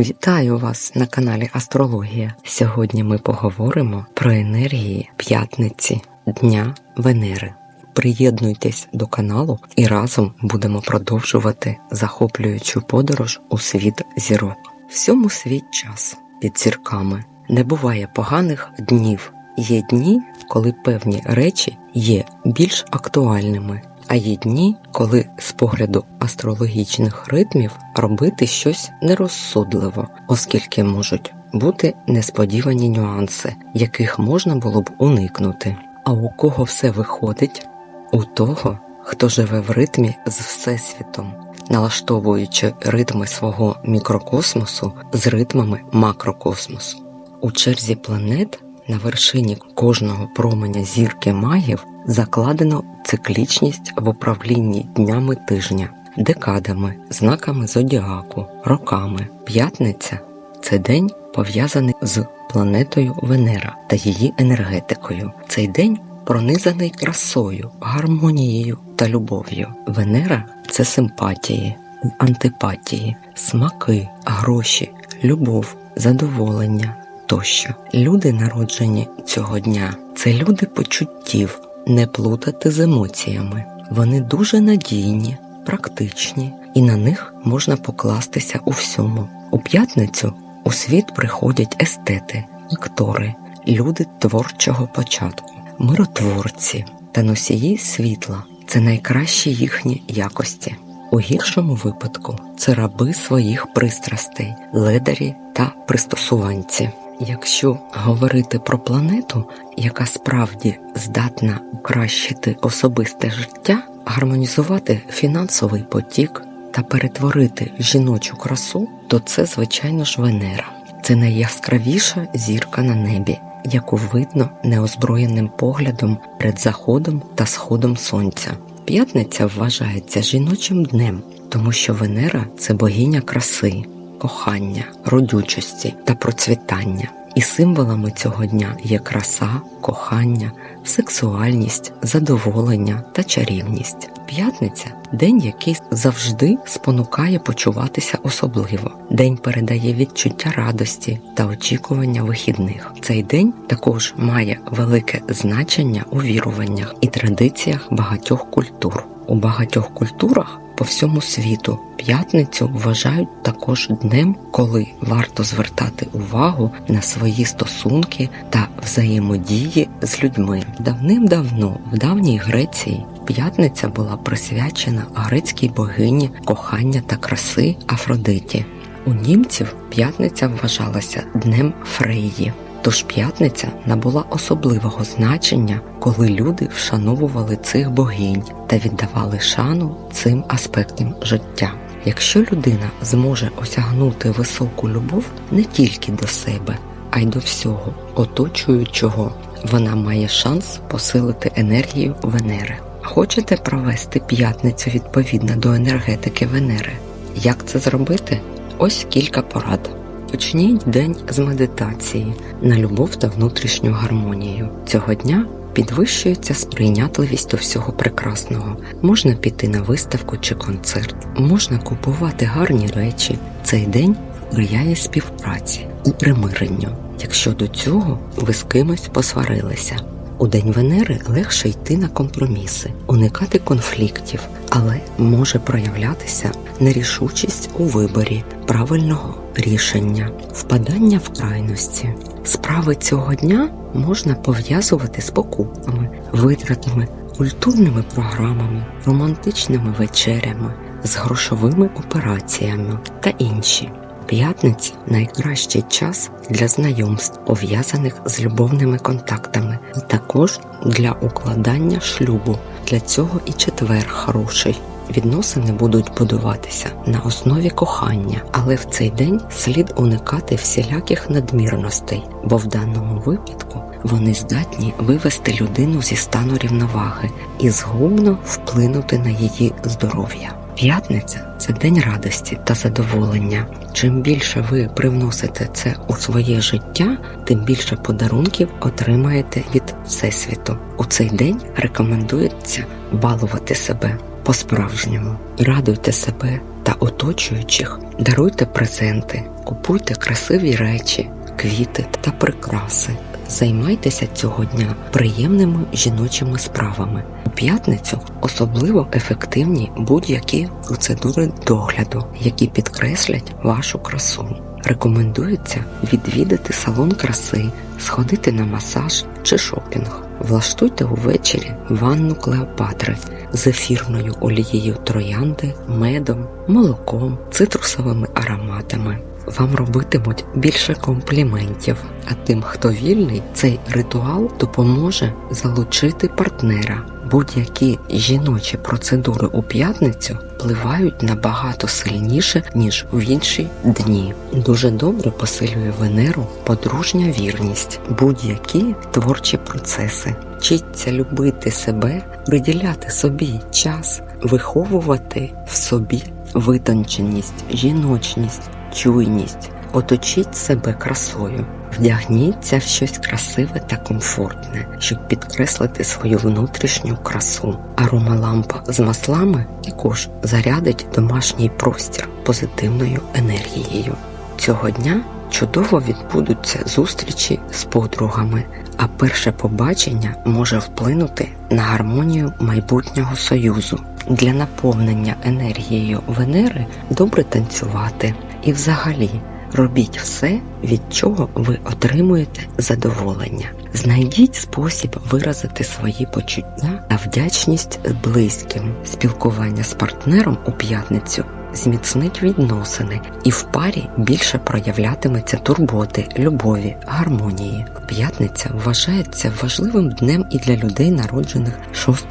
Вітаю вас на каналі Астрологія. Сьогодні ми поговоримо про енергії п'ятниці Дня Венери. Приєднуйтесь до каналу і разом будемо продовжувати захоплюючу подорож у світ зірок. Всьому свій час під зірками не буває поганих днів. Є дні, коли певні речі є більш актуальними, а є дні, коли з погляду астрологічних ритмів робити щось нерозсудливо, оскільки можуть бути несподівані нюанси, яких можна було б уникнути. А у кого все виходить? У того, хто живе в ритмі з Всесвітом, налаштовуючи ритми свого мікрокосмосу з ритмами макрокосмосу. У черзі планет на вершині кожного променя зірки магів закладено циклічність в управлінні днями тижня, декадами, знаками зодіаку, роками. П'ятниця це день пов'язаний з планетою Венера та її енергетикою. Цей день пронизаний красою, гармонією та любов'ю. Венера це симпатії, антипатії, смаки, гроші, любов, задоволення тощо. Люди, народжені цього дня, це люди почуттів, не плутати з емоціями. Вони дуже надійні, практичні, і на них можна покластися у всьому. У п'ятницю у світ приходять естети, актори, люди творчого початку, миротворці та носії світла це найкращі їхні якості. У гіршому випадку це раби своїх пристрастей, ледарі та пристосуванці. Якщо говорити про планету, яка справді здатна покращити особисте життя, гармонізувати фінансовий потік та перетворити жіночу красу, то це, звичайно ж, Венера. Це найяскравіша зірка на небі, яку видно неозброєним поглядом перед заходом та сходом сонця. П'ятниця вважається жіночим днем, тому що Венера це богиня краси, кохання, родючості та процвітання. І символами цього дня є краса, кохання, сексуальність, задоволення та чарівність. П'ятниця день, який завжди спонукає почуватися особливо. День передає відчуття радості та очікування вихідних. Цей день також має велике значення у віруваннях і традиціях багатьох культур. У багатьох культурах по всьому світу п'ятницю вважають також днем, коли варто звертати увагу на свої стосунки та взаємодії з людьми. Давним-давно в давній Греції п'ятниця була присвячена грецькій богині кохання та краси Афродиті. У німців п'ятниця вважалася днем Фрейї. Тож п'ятниця набула особливого значення, коли люди вшановували цих богинь та віддавали шану цим аспектам життя. Якщо людина зможе осягнути високу любов не тільки до себе, а й до всього оточуючого, вона має шанс посилити енергію Венери. Хочете провести п'ятницю відповідно до енергетики Венери? Як це зробити? Ось кілька порад. Почніть день з медитації на любов та внутрішню гармонію. Цього дня підвищується сприйнятливість до всього прекрасного. Можна піти на виставку чи концерт, можна купувати гарні речі. Цей день сприяє співпраці і примиренню, якщо до цього ви з кимось посварилися. У День Венери легше йти на компроміси, уникати конфліктів, але може проявлятися нерішучість у виборі правильного рішення, впадання в крайності. Справи цього дня можна пов'язувати з покупками, витратами, культурними програмами, романтичними вечерями, з грошовими операціями та інші. П'ятниця найкращий час для знайомств, пов'язаних з любовними контактами, а також для укладання шлюбу. Для цього і четвер хороший. Відносини будуть будуватися на основі кохання, але в цей день слід уникати всіляких надмірностей, бо в даному випадку вони здатні вивести людину зі стану рівноваги і згубно вплинути на її здоров'я. П'ятниця це день радості та задоволення. Чим більше ви привносите це у своє життя, тим більше подарунків отримаєте від Всесвіту. У цей день рекомендується балувати себе по-справжньому. Радуйте себе та оточуючих, даруйте презенти, купуйте красиві речі, квіти та прикраси. Займайтеся цього дня приємними жіночими справами. У п'ятницю особливо ефективні будь-які процедури догляду, які підкреслять вашу красу. Рекомендується відвідати салон краси, сходити на масаж чи шопінг. Влаштуйте увечері ванну Клеопатри з ефірною олією троянди, медом, молоком, цитрусовими ароматами. Вам робитимуть більше компліментів, а тим, хто вільний, цей ритуал допоможе залучити партнера. Будь-які жіночі процедури у п'ятницю впливають набагато сильніше, ніж в інші дні. Дуже добре посилює Венеру подружня вірність, будь-які творчі процеси. Вчіться любити себе, приділяти собі час, виховувати в собі витонченість, жіночність, чуйність, оточіть себе красою. Вдягніться в щось красиве та комфортне, щоб підкреслити свою внутрішню красу. Аромалампа з маслами також зарядить домашній простір позитивною енергією. Цього дня чудово відбудуться зустрічі з подругами, а перше побачення може вплинути на гармонію майбутнього союзу. Для наповнення енергією Венери добре танцювати і взагалі. Робіть все, від чого ви отримуєте задоволення. Знайдіть спосіб виразити свої почуття та вдячність близьким. Спілкування з партнером у п'ятницю зміцнить відносини, і в парі більше проявлятиметься турботи, любові, гармонії. П'ятниця вважається важливим днем і для людей, народжених 6,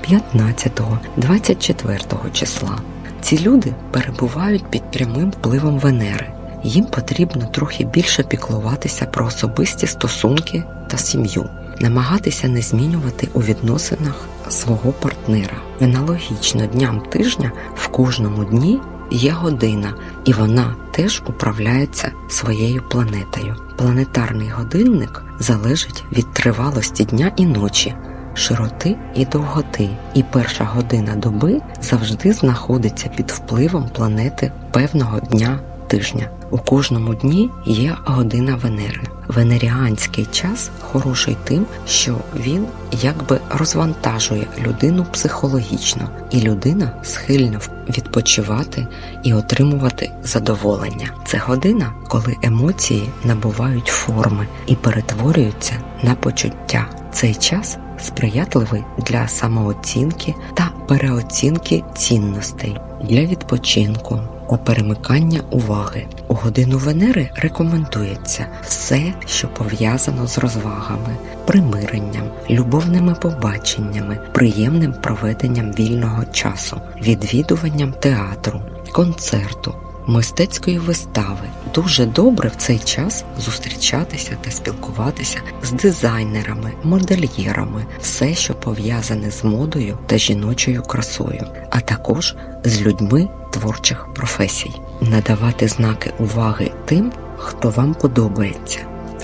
15, 24 числа. Ці люди перебувають під прямим впливом Венери. Їм потрібно трохи більше піклуватися про особисті стосунки та сім'ю, намагатися не змінювати у відносинах свого партнера. Аналогічно дням тижня в кожному дні є година, і вона теж управляється своєю планетою. Планетарний годинник залежить від тривалості дня і ночі. Широти і довготи, і перша година доби завжди знаходиться під впливом планети певного дня тижня. У кожному дні є година Венери. Венеріанський час хороший тим, що він якби розвантажує людину психологічно, і людина схильна відпочивати і отримувати задоволення. Це година, коли емоції набувають форми і перетворюються на почуття. Цей час сприятливий для самооцінки та переоцінки цінностей для відпочинку та перемикання уваги. У годину Венери рекомендується все, що пов'язано з розвагами, примиренням, любовними побаченнями, приємним проведенням вільного часу, відвідуванням театру, концерту. Мистецької вистави. Дуже добре в цей час зустрічатися та спілкуватися з дизайнерами, модельєрами, все, що пов'язане з модою та жіночою красою, а також з людьми творчих професій, надавати знаки уваги тим, хто вам подобається,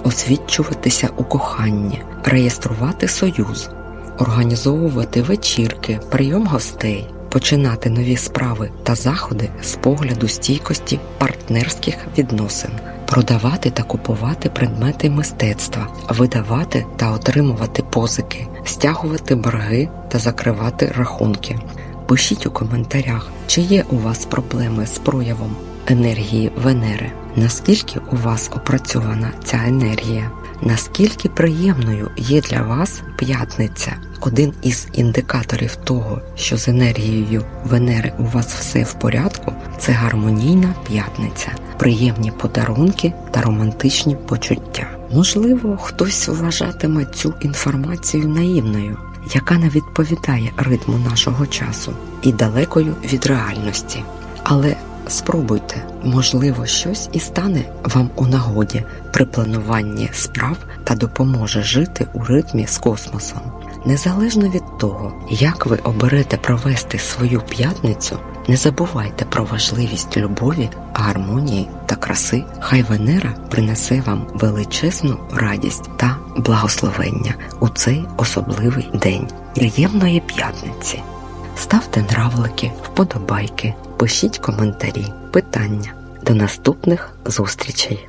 освічуватися у коханні, реєструвати союз, організовувати вечірки, прийом гостей. Починати нові справи та заходи з погляду стійкості партнерських відносин, продавати та купувати предмети мистецтва, видавати та отримувати позики, стягувати борги та закривати рахунки. Пишіть у коментарях, чи є у вас проблеми з проявом енергії Венери, наскільки у вас опрацьована ця енергія, наскільки приємною є для вас п'ятниця. Один із індикаторів того, що з енергією Венери у вас все в порядку, це гармонійна п'ятниця, приємні подарунки та романтичні почуття. Можливо, хтось вважатиме цю інформацію наївною, яка не відповідає ритму нашого часу і далекою від реальності. Але спробуйте, можливо, щось і стане вам у нагоді при плануванні справ та допоможе жити у ритмі з космосом. Незалежно від того, як ви оберете провести свою п'ятницю, не забувайте про важливість любові, гармонії та краси. Хай Венера принесе вам величезну радість та благословення у цей особливий день. Приємної п'ятниці! Ставте нравлики, вподобайки, пишіть коментарі, питання. До наступних зустрічей!